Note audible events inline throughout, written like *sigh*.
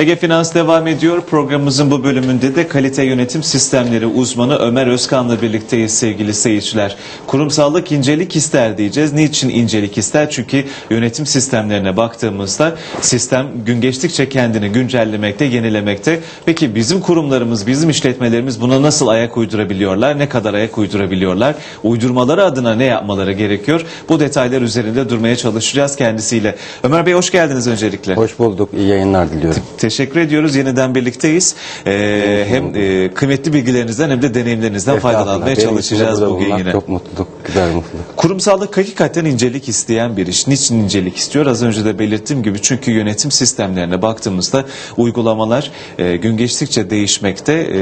Ege Finans devam ediyor. Programımızın bu bölümünde de kalite yönetim sistemleri uzmanı Ömer Özkan'la birlikteyiz sevgili seyirciler. Kurumsallık incelik ister diyeceğiz. Niçin incelik ister? Çünkü yönetim sistemlerine baktığımızda sistem gün geçtikçe kendini güncellemekte, yenilemekte. Peki bizim kurumlarımız, bizim işletmelerimiz buna nasıl ayak uydurabiliyorlar? Ne kadar ayak uydurabiliyorlar? Uydurmaları adına ne yapmaları gerekiyor? Bu detaylar üzerinde durmaya çalışacağız kendisiyle. Ömer Bey hoş geldiniz öncelikle. Hoş bulduk. İyi yayınlar diliyorum. Teşekkür ediyoruz. Yeniden birlikteyiz. Ee, hem e, kıymetli bilgilerinizden hem de deneyimlerinizden faydalanmaya çalışacağız bugün yine. Çok mutluluk, güzel mutluluk. Kurumsallık hakikaten incelik isteyen bir iş. Niçin incelik istiyor? Az önce de belirttiğim gibi çünkü yönetim sistemlerine baktığımızda uygulamalar e, gün geçtikçe değişmekte, e,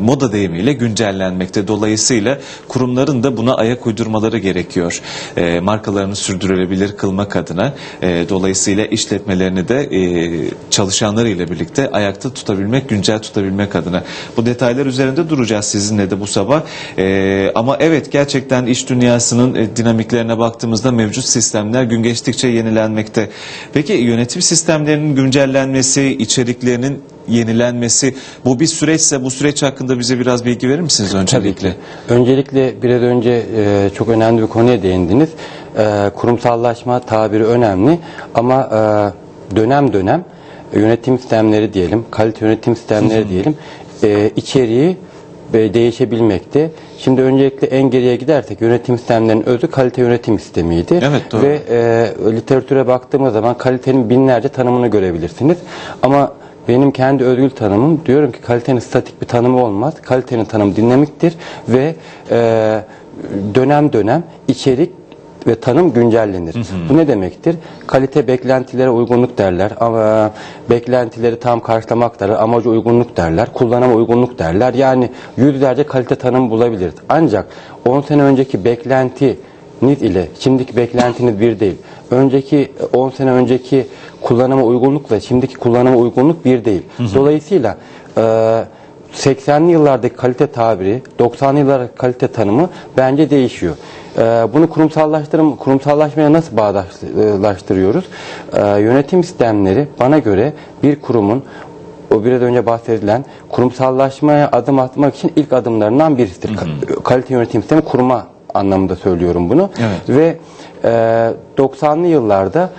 moda deyimiyle güncellenmekte. Dolayısıyla kurumların da buna ayak uydurmaları gerekiyor. E, markalarını sürdürülebilir kılmak adına. E, dolayısıyla işletmelerini de e, çalışanlarıyla birlikte ayakta tutabilmek, güncel tutabilmek adına. Bu detaylar üzerinde duracağız sizinle de bu sabah. E, ama evet gerçekten iş dünyasının e, dinamiklerine baktığımızda mevcut sistemler gün geçtikçe yenilenmekte. Peki yönetim sistemlerinin güncellenmesi, içeriklerinin yenilenmesi bu bir süreçse bu süreç hakkında bize biraz bilgi verir misiniz öncelikle? Öncelikle biraz önce e, çok önemli bir konuya değindiniz. E, kurumsallaşma tabiri önemli ama e, dönem dönem yönetim sistemleri diyelim, kalite yönetim sistemleri diyelim, e, içeriği değişebilmekte. Şimdi öncelikle en geriye gidersek yönetim sistemlerinin özü kalite yönetim sistemiydi. Evet, doğru. Ve e, literatüre baktığımız zaman kalitenin binlerce tanımını görebilirsiniz. Ama benim kendi özgül tanımım diyorum ki kalitenin statik bir tanımı olmaz. Kalitenin tanımı dinamiktir ve e, dönem dönem içerik ve tanım güncellenir. Bu ne demektir? Kalite beklentilere uygunluk derler. Ama beklentileri tam karşılamak derler. Amaca uygunluk derler. Kullanıma uygunluk derler. Yani yüzlerce kalite tanımı bulabiliriz. Ancak 10 sene önceki beklenti niz ile şimdiki beklentiniz bir değil. Önceki 10 sene önceki kullanıma uygunlukla şimdiki kullanıma uygunluk bir değil. Dolayısıyla e, 80'li yıllardaki kalite tabiri, 90'lı yıllardaki kalite tanımı bence değişiyor. E, bunu kurumsallaştırım, kurumsallaşmaya nasıl bağdaştırıyoruz? E, yönetim sistemleri bana göre bir kurumun o biraz önce bahsedilen kurumsallaşmaya adım atmak için ilk adımlarından birisidir. Ka- Kalite yönetim sistemi kurma anlamında söylüyorum bunu. Evet. Ve e, 90'lı yıllarda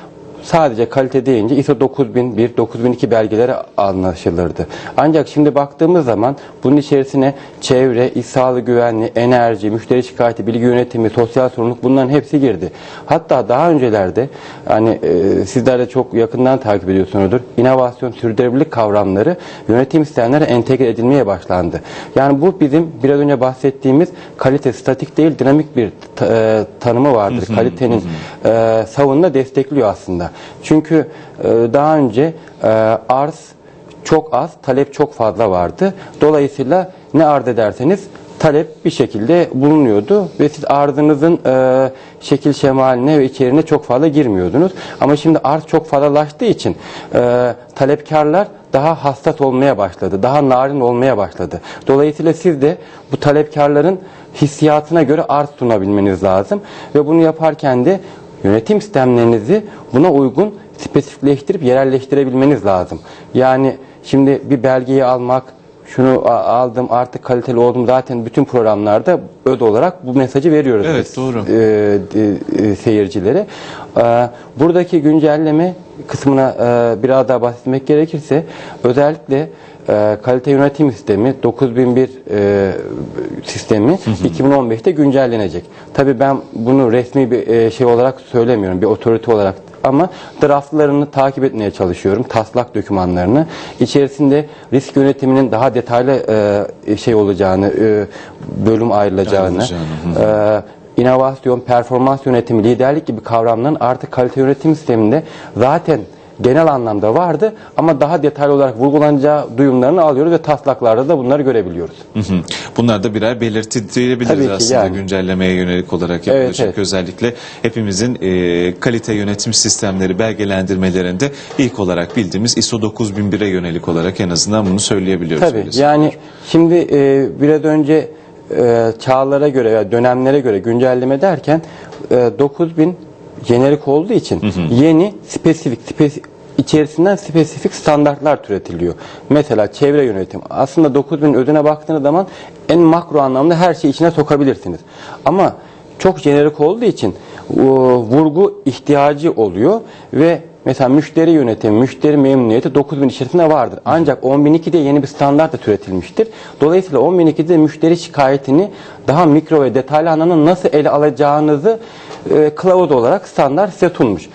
sadece kalite deyince ISO 9001, 9002 belgeleri anlaşılırdı. Ancak şimdi baktığımız zaman bunun içerisine çevre, iş sağlığı güvenliği, enerji, müşteri şikayeti, bilgi yönetimi, sosyal sorumluluk bunların hepsi girdi. Hatta daha öncelerde hani e, sizler de çok yakından takip ediyorsunuzdur. İnovasyon, sürdürülebilirlik kavramları yönetim sistemlerine entegre edilmeye başlandı. Yani bu bizim biraz önce bahsettiğimiz kalite statik değil dinamik bir ta- e, tanımı vardır. Kalitenin e, savununa destekliyor aslında. Çünkü e, daha önce e, arz çok az, talep çok fazla vardı. Dolayısıyla ne arz ederseniz talep bir şekilde bulunuyordu ve siz arzınızın e, şekil şemaline ve içeriğine çok fazla girmiyordunuz. Ama şimdi arz çok fazlalaştığı için e, talepkarlar daha hassas olmaya başladı, daha narin olmaya başladı. Dolayısıyla siz de bu talepkarların hissiyatına göre arz sunabilmeniz lazım ve bunu yaparken de yönetim sistemlerinizi buna uygun spesifikleştirip yerelleştirebilmeniz lazım. Yani şimdi bir belgeyi almak, şunu aldım artık kaliteli oldum zaten bütün programlarda öd olarak bu mesajı veriyoruz Evet, biz, doğru. e, e, seyircilere. E, buradaki güncelleme kısmına e, biraz daha bahsetmek gerekirse özellikle e, kalite yönetim sistemi 9001 e, sistemi 2015'te güncellenecek. Tabii ben bunu resmi bir e, şey olarak söylemiyorum, bir otorite olarak ama draftlarını takip etmeye çalışıyorum, taslak dokümanlarını. İçerisinde risk yönetiminin daha detaylı e, şey olacağını, e, bölüm ayrılacağını, Ayrılacağını, e, inovasyon, performans yönetimi, liderlik gibi kavramların artık kalite yönetim sisteminde zaten genel anlamda vardı ama daha detaylı olarak vurgulanacağı duyumlarını alıyoruz ve taslaklarda da bunları görebiliyoruz. Hı hı. Bunlar da birer belirti diyebiliriz aslında yani. güncellemeye yönelik olarak yapılacak. Evet, evet. Özellikle hepimizin e, kalite yönetim sistemleri belgelendirmelerinde ilk olarak bildiğimiz ISO 9001'e yönelik olarak en azından bunu söyleyebiliyoruz. Tabii yani şimdi e, biraz önce e, çağlara göre veya dönemlere göre güncelleme derken e, 9000 jenerik olduğu için yeni spesifik spesifik içerisinden spesifik standartlar türetiliyor. Mesela çevre yönetim. Aslında 9000 ödüne baktığınız zaman en makro anlamda her şeyi içine sokabilirsiniz. Ama çok jenerik olduğu için vurgu ihtiyacı oluyor ve mesela müşteri yönetimi, müşteri memnuniyeti 9000 içerisinde vardır. Ancak 10002'de yeni bir standart da türetilmiştir. Dolayısıyla 10002'de müşteri şikayetini daha mikro ve detaylı anlamda nasıl ele alacağınızı e, kılavuz olarak standart size sunmuş.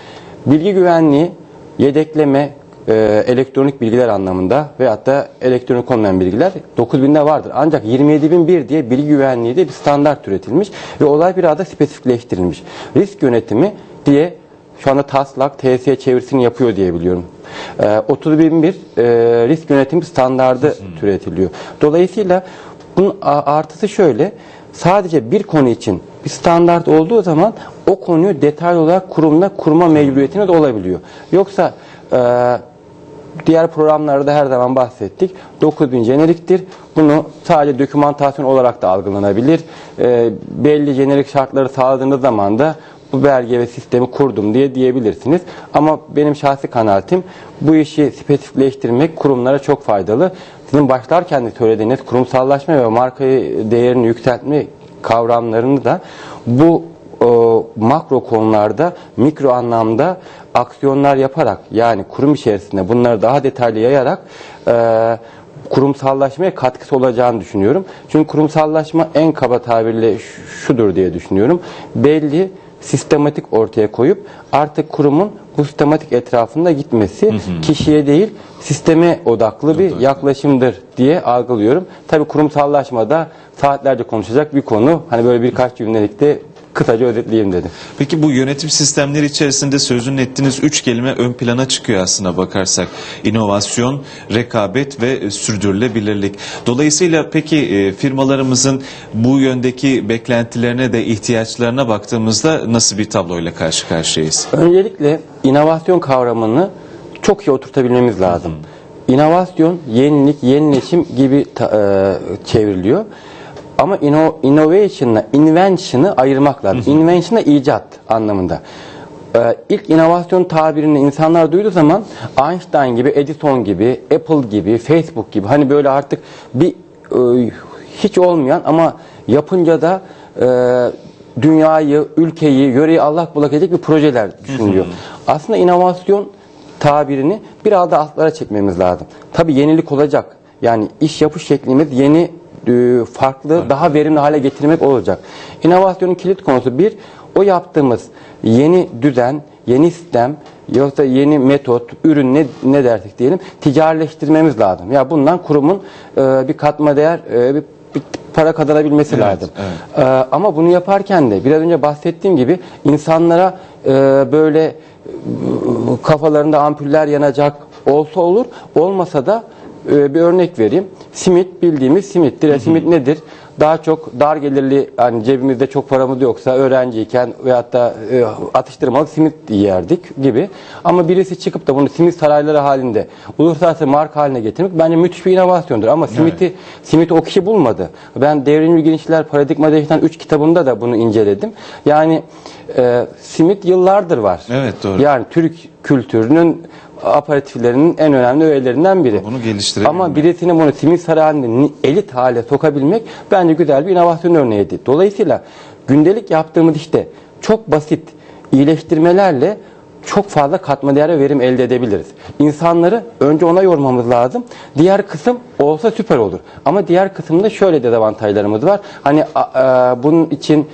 Bilgi güvenliği, yedekleme, e, elektronik bilgiler anlamında veyahut da elektronik olmayan bilgiler 9000'de vardır. Ancak 27001 diye bilgi güvenliği de bir standart türetilmiş ve olay bir ada spesifikleştirilmiş. Risk yönetimi diye şu anda taslak TSE çevirisini yapıyor diye biliyorum. E, 30001 e, risk yönetimi standardı türetiliyor. Dolayısıyla bunun artısı şöyle. Sadece bir konu için bir standart olduğu zaman o konuyu detaylı olarak kurumla kurma mecburiyetine de olabiliyor. Yoksa e, diğer programlarda her zaman bahsettik. 9000 jeneriktir. Bunu sadece dokümantasyon olarak da algılanabilir. E, belli jenerik şartları sağladığınız zaman da bu belge ve sistemi kurdum diye diyebilirsiniz. Ama benim şahsi kanaatim bu işi spesifikleştirmek kurumlara çok faydalı. Sizin başlarken de söylediğiniz kurumsallaşma ve markayı değerini yükseltme kavramlarını da bu e, makro konularda mikro anlamda aksiyonlar yaparak yani kurum içerisinde bunları daha detaylı yayarak e, kurumsallaşmaya katkısı olacağını düşünüyorum. Çünkü kurumsallaşma en kaba tabirle şudur diye düşünüyorum. Belli sistematik ortaya koyup artık kurumun bu sistematik etrafında gitmesi kişiye değil sisteme odaklı bir yaklaşımdır diye algılıyorum. Tabii kurumsallaşmada saatlerce konuşacak bir konu. Hani böyle birkaç cümlelikte kısaca özetleyeyim dedim. Peki bu yönetim sistemleri içerisinde sözünü ettiğiniz üç kelime ön plana çıkıyor aslına bakarsak. İnovasyon, rekabet ve sürdürülebilirlik. Dolayısıyla peki e, firmalarımızın bu yöndeki beklentilerine de ihtiyaçlarına baktığımızda nasıl bir tabloyla karşı karşıyayız? Öncelikle inovasyon kavramını çok iyi oturtabilmemiz lazım. İnovasyon, yenilik, yenileşim gibi e, çevriliyor. Ama inno, innovation'la invention'ı ayırmak lazım. Invention'la icat anlamında. E, ilk inovasyon tabirini insanlar duyduğu zaman Einstein gibi, Edison gibi, Apple gibi, Facebook gibi hani böyle artık bir e, hiç olmayan ama yapınca da e, dünyayı, ülkeyi, yöreyi allak bullak edecek bir projeler düşünülüyor. Aslında inovasyon tabirini biraz da altlara çekmemiz lazım. Tabii yenilik olacak. Yani iş yapış şeklimiz yeni, e, farklı, daha verimli hale getirmek olacak. İnovasyonun kilit konusu bir, o yaptığımız yeni düzen, yeni sistem, yoksa yeni metot, ürün ne, ne dersek diyelim, ticarileştirmemiz lazım. Ya bundan kurumun e, bir katma değer, e, bir, bir para kazanabilmesi Evet, lazım. evet. Ee, ama bunu yaparken de biraz önce bahsettiğim gibi insanlara e, böyle e, kafalarında ampuller yanacak olsa olur, olmasa da e, bir örnek vereyim. Simit bildiğimiz simittir. E, Simit nedir? Daha çok dar gelirli hani cebimizde çok paramız yoksa öğrenciyken veyahut da e, atıştırmalık simit yerdik gibi. Ama birisi çıkıp da bunu simit sarayları halinde uluslararası marka haline getirmek bence müthiş bir inovasyondur. Ama simiti simiti o kişi bulmadı. Ben Devrimci Bilginçler Paradigma Değiştiren 3 kitabında da bunu inceledim. Yani e, simit yıllardır var. Evet, doğru. Yani Türk kültürünün aparatiflerinin en önemli öğelerinden biri. Bunu geliştirebilmek. Ama birisini bunu sarayı halinde elit hale sokabilmek bence güzel bir inovasyon örneğiydi. Dolayısıyla gündelik yaptığımız işte çok basit iyileştirmelerle çok fazla katma değer ve verim elde edebiliriz. İnsanları önce ona yormamız lazım. Diğer kısım olsa süper olur. Ama diğer kısımda şöyle dezavantajlarımız var. Hani a- a- bunun için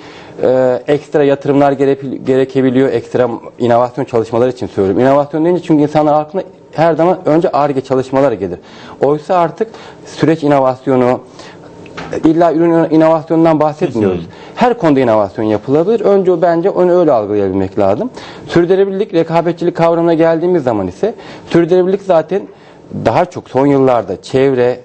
e, ekstra yatırımlar gerek- gerekebiliyor. Ekstra inovasyon çalışmaları için söylüyorum. İnovasyon deyince çünkü insanlar aklına her zaman önce ARGE çalışmaları gelir. Oysa artık süreç inovasyonu, illa ürün inovasyonundan bahsetmiyoruz. Her konuda inovasyon yapılabilir. Önce bence onu öyle algılayabilmek lazım. Sürdürülebilirlik, rekabetçilik kavramına geldiğimiz zaman ise sürdürülebilirlik zaten daha çok son yıllarda çevre,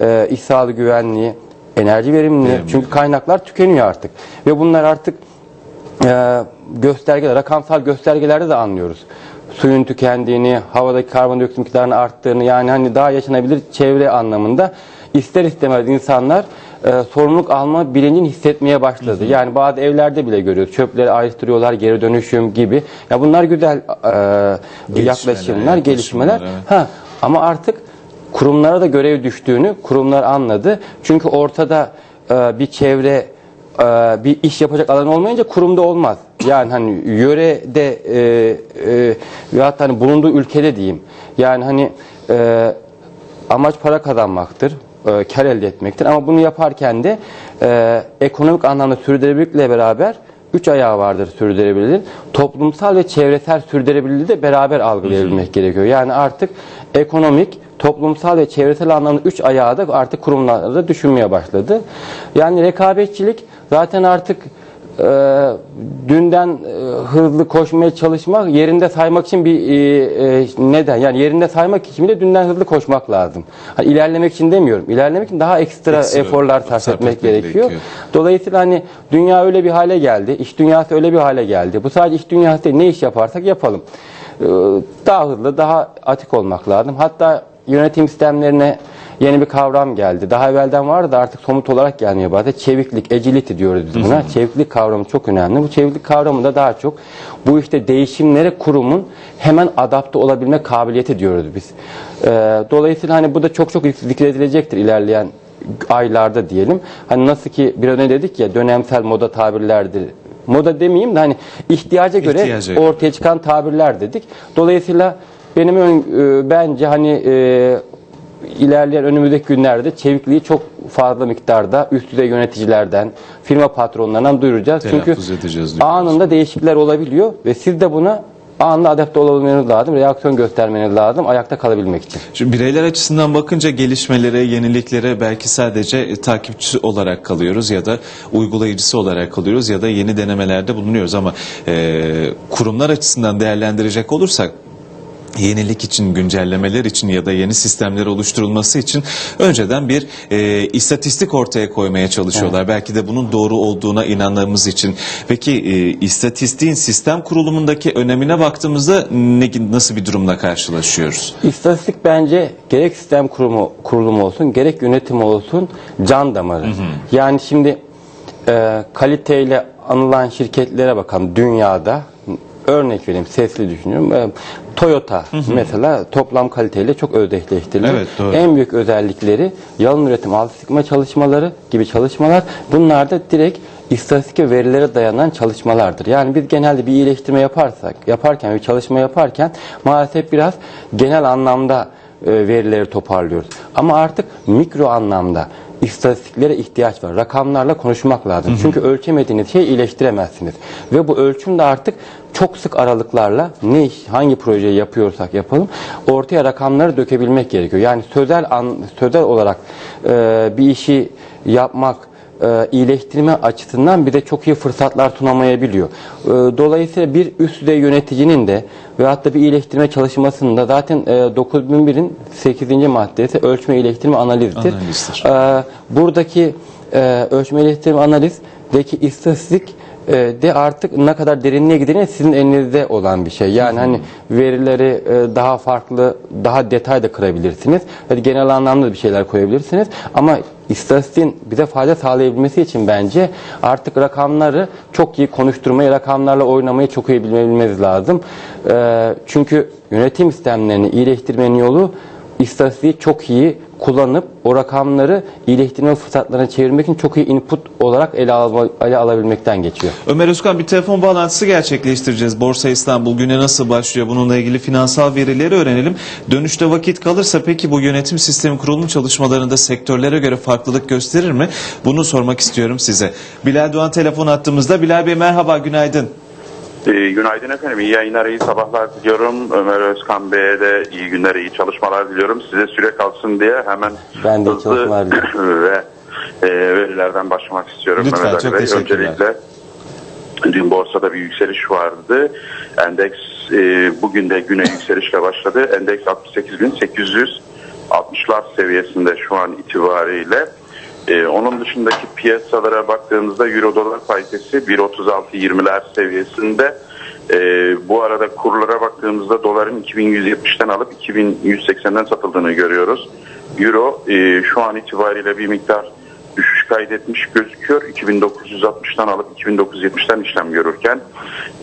e, iş sağlığı güvenliği, enerji Verimlilik. çünkü kaynaklar tükeniyor artık. Ve bunlar artık e, göstergeler, rakamsal göstergelerde de anlıyoruz. Suyun tükendiğini, havadaki karbondioksit miktarının arttığını yani hani daha yaşanabilir çevre anlamında ister istemez insanlar e, sorumluluk alma bilincini hissetmeye başladı. Yani bazı evlerde bile görüyoruz. Çöpleri ayrıştırıyorlar, geri dönüşüm gibi. Ya bunlar güzel e, yaklaşımlar, gelişmeler. evet. Ha, ama artık kurumlara da görev düştüğünü kurumlar anladı. Çünkü ortada e, bir çevre e, bir iş yapacak alan olmayınca kurumda olmaz. Yani hani yörede e, e, veyahut hani bulunduğu ülkede diyeyim. Yani hani e, amaç para kazanmaktır, e, kar elde etmektir. Ama bunu yaparken de e, ekonomik anlamda sürdürülebilirlikle beraber üç ayağı vardır sürdürülebilirliğin. Toplumsal ve çevresel sürdürülebilirliği de beraber algılayabilmek gerekiyor. Yani artık ekonomik, toplumsal ve çevresel anlamda üç ayağı da artık kurumlarda düşünmeye başladı. Yani rekabetçilik zaten artık e, dünden e, hızlı koşmaya çalışmak yerinde saymak için bir e, e, neden yani yerinde saymak için de dünden hızlı koşmak lazım. Hani ilerlemek için demiyorum. İlerlemek için daha ekstra, Ekstra eforlar sarf etmek gerekiyor. gerekiyor. Dolayısıyla hani dünya öyle bir hale geldi. iş dünyası öyle bir hale geldi. Bu sadece iş dünyası değil. Ne iş yaparsak yapalım. Ee, Daha hızlı, daha atik olmak lazım. Hatta yönetim sistemlerine yeni bir kavram geldi. Daha evvelden vardı da artık somut olarak gelmeye başladı. Çeviklik, agility diyoruz biz buna. Çeviklik kavramı çok önemli. Bu çeviklik kavramı da daha çok bu işte değişimlere kurumun hemen adapte olabilme kabiliyeti diyoruz biz. Ee, Dolayısıyla hani bu da çok çok zikredilecektir ilerleyen aylarda diyelim. Hani nasıl ki biraz önce dedik ya dönemsel moda tabirlerdir. Moda demeyeyim de hani ihtiyaca göre İhtiyaca göre. ortaya çıkan tabirler dedik. Dolayısıyla benim ön, e, bence hani e, ilerleyen önümüzdeki günlerde çevikliği çok fazla miktarda üst düzey yöneticilerden, firma patronlarından duyuracağız. Çünkü Telaffuz edeceğiz diyoruz. anında değişiklikler olabiliyor ve siz de buna anında adapte olabilmeniz lazım, reaksiyon göstermeniz lazım ayakta kalabilmek için. Şimdi bireyler açısından bakınca gelişmelere, yeniliklere belki sadece e, takipçi olarak kalıyoruz ya da uygulayıcısı olarak kalıyoruz ya da yeni denemelerde bulunuyoruz ama e, kurumlar açısından değerlendirecek olursak yenilik için, güncellemeler için ya da yeni sistemler oluşturulması için önceden bir e, istatistik ortaya koymaya çalışıyorlar. Belki de bunun doğru olduğuna inandığımız için. Peki e, istatistiğin sistem kurulumundaki önemine baktığımızda ne, nasıl bir durumla karşılaşıyoruz? İstatistik bence gerek sistem kurumu, kurulumu olsun, gerek yönetim olsun can damarı. Yani şimdi e, kaliteyle anılan şirketlere bakalım dünyada örnek vereyim sesli düşünüyorum. Toyota mesela toplam kaliteyle çok özdeşleştiriliyor. Evet, doğru. En büyük özellikleri yalın üretim alt sıkma çalışmaları gibi çalışmalar. Bunlar da direkt istatistik ve verilere dayanan çalışmalardır. Yani biz genelde bir iyileştirme yaparsak, yaparken bir çalışma yaparken maalesef biraz genel anlamda e, verileri toparlıyoruz. Ama artık mikro anlamda istatistiklere ihtiyaç var. Rakamlarla konuşmak lazım. Çünkü ölçemediğiniz şeyi iyileştiremezsiniz. Ve bu ölçüm de artık çok sık aralıklarla ne iş, hangi projeyi yapıyorsak yapalım ortaya rakamları dökebilmek gerekiyor. Yani sözel an, sözel olarak e, bir işi yapmak e, iyileştirme açısından bir de çok iyi fırsatlar sunamayabiliyor. E, dolayısıyla bir üst düzey yöneticinin de veyahut da bir iyileştirme çalışmasında da zaten e, 9001'in 8. maddesi ölçme iyileştirme analizdir. Analizdir. E, buradaki e, ölçme iyileştirme analizdeki istatistik e, de artık ne kadar derinliğe gidene sizin elinizde olan bir şey. Yani hani verileri e, daha farklı, daha detay da kırabilirsiniz. Hadi genel anlamda bir şeyler koyabilirsiniz. Ama istatistiğin bize fayda sağlayabilmesi için bence artık rakamları çok iyi konuşturmayı, rakamlarla oynamayı çok iyi bilmemiz lazım. E, çünkü yönetim sistemlerini iyileştirmenin yolu istatistiği çok iyi kullanıp o rakamları iyileştirme fırsatlarına çevirmek için çok iyi input olarak ele, alma, ele alabilmekten geçiyor. Ömer Özkan bir telefon bağlantısı gerçekleştireceğiz. Borsa İstanbul güne nasıl başlıyor? Bununla ilgili finansal verileri öğrenelim. Dönüşte vakit kalırsa peki bu yönetim sistemi kurulum çalışmalarında sektörlere göre farklılık gösterir mi? Bunu sormak istiyorum size. Bilal Doğan telefon attığımızda. Bilal Bey merhaba, günaydın. Ee, günaydın efendim. İyi yayınlar, iyi sabahlar diliyorum. Ömer Özkan Bey'e de iyi günler, iyi çalışmalar diliyorum. Size süre kalsın diye hemen Ben de hızlı *laughs* ve e, verilerden başlamak istiyorum. Lütfen, Mehmet çok Bey. teşekkürler. Öncelikle dün borsada bir yükseliş vardı. Endeks e, bugün de güne yükselişle başladı. Endeks 68.860'lar seviyesinde şu an itibariyle. Ee, onun dışındaki piyasalara baktığımızda Euro dolar paritesi 1.36-20'ler seviyesinde. Ee, bu arada kurlara baktığımızda doların 2170'ten alıp 2180'den satıldığını görüyoruz. Euro e, şu an itibariyle bir miktar düşüş kaydetmiş gözüküyor. 2960'tan alıp 2970'ten işlem görürken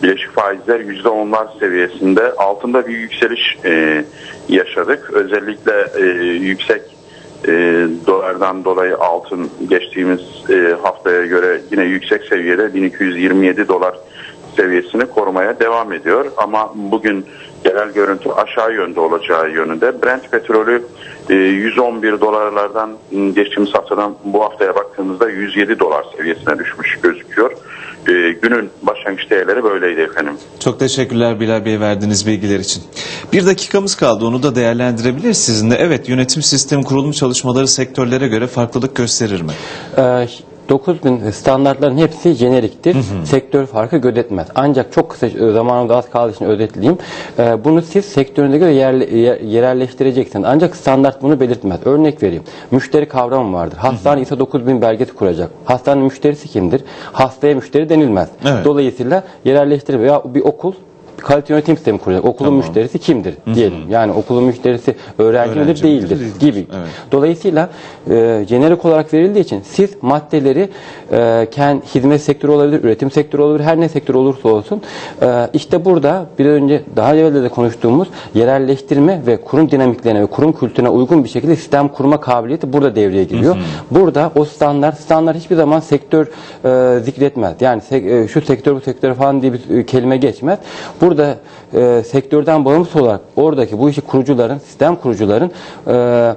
bileşik faizler %10'lar seviyesinde altında bir yükseliş e, yaşadık. Özellikle e, yüksek e, dolardan dolayı altın geçtiğimiz e, haftaya göre yine yüksek seviyede 1227 dolar seviyesini korumaya devam ediyor. Ama bugün genel görüntü aşağı yönde olacağı yönünde. Brent petrolü e, 111 dolarlardan m, geçtiğimiz haftadan bu haftaya baktığımızda 107 dolar seviyesine düşmüş gözüküyor. E, günün başlangıç değerleri böyleydi efendim. Çok teşekkürler Bilal Bey verdiğiniz bilgiler için. Bir dakikamız kaldı onu da değerlendirebilir sizinle. Evet yönetim sistemi kurulum çalışmaları sektörlere göre farklılık gösterir mi? Ee, 9000 standartların hepsi jeneriktir. Sektör farkı gözetmez. Ancak çok kısa e, zamanımda az kaldığı için özetleyeyim. Ee, bunu siz sektörünüze göre yerle- yer- yerelleştireceksiniz. Ancak standart bunu belirtmez. Örnek vereyim. Müşteri kavramı vardır. Hastane ISO 9000 belgesi kuracak. Hastanenin müşterisi kimdir? Hastaya müşteri denilmez. Evet. Dolayısıyla yerelleştirme veya bir okul kalite yönetim sistemi kuracak. Okulun Tamam. müşterisi kimdir diyelim. Yani okulun müşterisi öğrenci, Öğrenci midir değildir gibi. Evet. Dolayısıyla e, jenerik olarak verildiği için siz maddeleri e, kend, hizmet sektörü olabilir, üretim sektörü olabilir, her ne sektör olursa olsun e, işte burada bir önce daha evvel de konuştuğumuz yerelleştirme ve kurum dinamiklerine ve kurum kültürüne uygun bir şekilde sistem kurma kabiliyeti burada devreye giriyor. Burada o standart, standart hiçbir zaman sektör e, zikretmez. Yani sek- e, şu sektör bu sektör falan diye bir e, kelime geçmez. Burada e, sektörden bağımsız olarak oradaki bu işi kurucuların, sistem kurucuların e,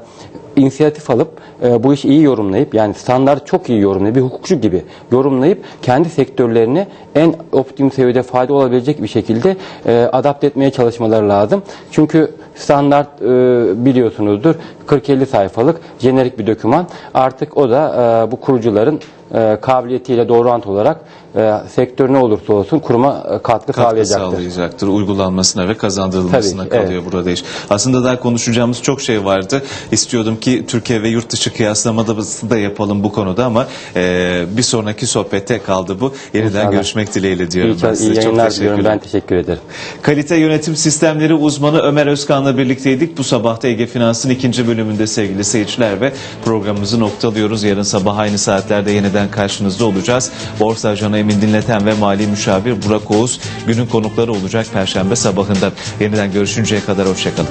inisiyatif alıp e, bu işi iyi yorumlayıp yani standart çok iyi yorumlayıp bir hukukçu gibi yorumlayıp kendi sektörlerini en optimum seviyede fayda olabilecek bir şekilde e, adapte etmeye çalışmaları lazım. Çünkü standart e, biliyorsunuzdur 40-50 sayfalık jenerik bir doküman. Artık o da e, bu kurucuların e, kabiliyetiyle doğru orantı olarak e, sektör ne olursa olsun kuruma e, katkı, Katkı sağlayacaktır. Uygulanmasına ve kazandırılmasına Tabii kalıyor burada iş. Aslında daha konuşacağımız çok şey vardı. İstiyordum ki Türkiye ve yurt dışı kıyaslamada da yapalım bu konuda ama e, bir sonraki sohbette kaldı bu. Yeniden İnşallah. görüşmek dileğiyle diyorum İyi, ben iyi size. Çok yayınlar diliyorum. teşekkürler. Ben teşekkür ederim. Kalite yönetim sistemleri uzmanı Ömer Özkan'la birlikteydik. Bu sabah da Ege Finans'ın ikinci bölümünde sevgili seyirciler ve programımızı noktalıyoruz. Yarın sabah aynı saatlerde yeniden karşınızda olacağız. Borsa Ajanı Emin Dinleten ve Mali Müşavir Burak Oğuz günün konukları olacak Perşembe sabahında. Yeniden görüşünceye kadar hoşçakalın.